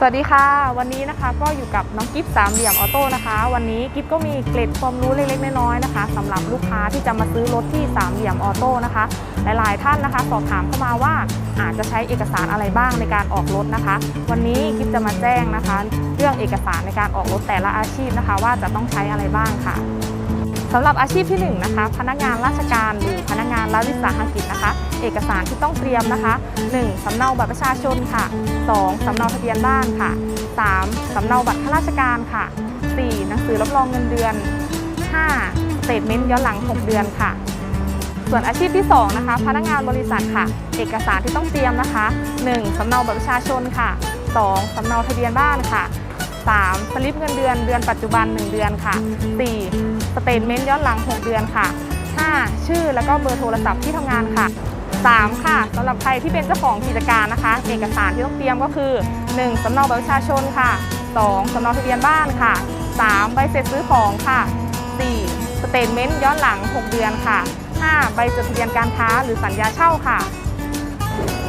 สวัสดีค่ะ วันนี้นะคะก็อยู่กับน้องกิฟสามเหลี่ยมออโต้นะคะ วันนี้กิฟก็มีเกร็ดความรู้เล็กๆน้อยๆนะคะสำหรับลูกค้าที่จะมาซื้อรถที่สามเหลี่ยมออโต้นะคะ หลายๆท่านนะคะ สอบถามเข้ามาว่าอาจจะใช้เอกสารอะไรบ้างในการออกรถนะคะ วันนี้กิฟจะมาแจ้งนะคะ เรื่องเอกสารในการออกรถแต่ละอาชีพนะคะ ว่าจะต้องใช้อะไรบ้างค่ะสำหรับอาชีพที่1นนะคะพนักงานราชการหรือ กานรัฐวิสาหกิจนะคะ เอกสารที่ต้องเตรียมนะคะ 1. สำเนาบัตรประชาชนค่ะ 2. สำเนาทะเบียนบ้านค่ะ 3. สำเนาบัตรข้าราชการค่ะ 4. หนังสือรับรองเงินเดือน 5. สเตทเมนต์ย้อนหลัง 6 เดือนค่ะ ส่วนอาชีพที่ 2 นะคะ พนักงานบริษัทค่ะ เอกสารที่ต้องเตรียมนะคะ 1. สำเนาบัตรประชาชนค่ะ 2. สำเนาทะเบียนบ้านค่ะ 3. สลิปเงินเดือนเดือนปัจจุบัน 1 เดือนค่ะ 4. สเตทเมนต์ย้อนหลัง 6 เดือนค่ะ ชื่อแล้วก็เบอร์โทรศัพท์ที่ทำงานค่ะ 3. ค่ะสำหรับใครที่เป็นเจ้าของกิจการนะคะ เอกสารที่ต้องเตรียมก็คือ 1. สำเนาบัตรประชาชนค่ะ 2. สำเนาทะเบียนบ้านค่ะ 3. ใบเสร็จซื้อของค่ะ 4. สเตทเมนต์ย้อนหลัง 6 เดือนค่ะ 5. ใบจดทะเบียนการค้าหรือสัญญาเช่าค่ะ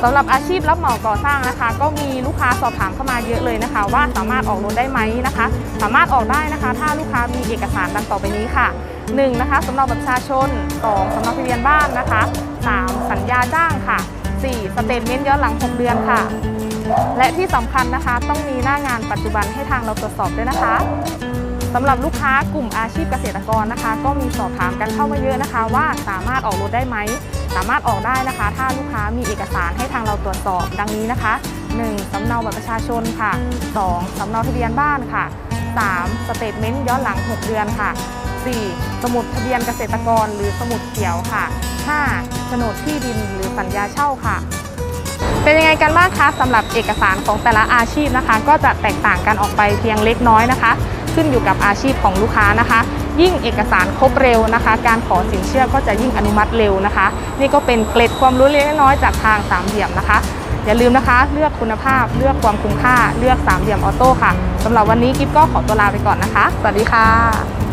สำหรับอาชีพรับเหมาก่อสร้างนะคะ ก็มีลูกค้าสอบถามเข้ามาเยอะเลยนะคะ ว่าสามารถออกรถได้ไหมนะคะ สามารถออกได้นะคะ ถ้าลูกค้ามีเอกสารดังต่อไปนี้ค่ะ1นะคะสำเนาบัตรประชาชน 2. สำเนาทะเบียนบ้านนะคะ 3. สัญญาจ้างค่ะ 4. สเตทเมนต์ย้อนหลัง 6 เดือนค่ะ และที่สำคัญนะคะ ต้องมีหน้างานปัจจุบันให้ทางเราตรวจสอบด้วยนะคะสำหรับลูกค้ากลุ่มอาชีพเกษตรกรนะคะ ก็มีสอบถามกันเข้ามาเยอะนะคะ ว่าสามารถออกรถได้ไหม สามารถออกได้นะคะ ถ้าลูกค้ามีเอกสารให้ทางเราตรวจสอบดังนี้นะคะ 1. สำเนาบัตรประชาชนค่ะ 2. สำเนาทะเบียนบ้านค่ะ 3. สเตทเมนต์ย้อนหลัง 6 เดือนค่ะ 4. สมุดทะเบียนเกษตรกรหรือสมุดเขียวค่ะ 5. โฉนดที่ดินหรือสัญญาเช่าค่ะ เป็นยังไงกันบ้างคะสำหรับเอกสารของแต่ละอาชีพนะคะ ก็จะแตกต่างกันออกไปเพียงเล็กน้อยนะคะ ขึ้นอยู่กับอาชีพของลูกค้านะคะ ยิ่งเอกสารครบเร็วนะคะ การขอสินเชื่อก็จะยิ่งอนุมัติเร็วนะคะ นี่ก็เป็นเกร็ดความรู้เล็กน้อยจากทางสามเหลี่ยมนะคะ อย่าลืมนะคะ เลือกคุณภาพเลือกความคุ้มค่าเลือกสามเหลี่ยมออโต้ค่ะสำหรับวันนี้กิฟก็ขอตัวลาไปก่อนนะคะ สวัสดีค่ะ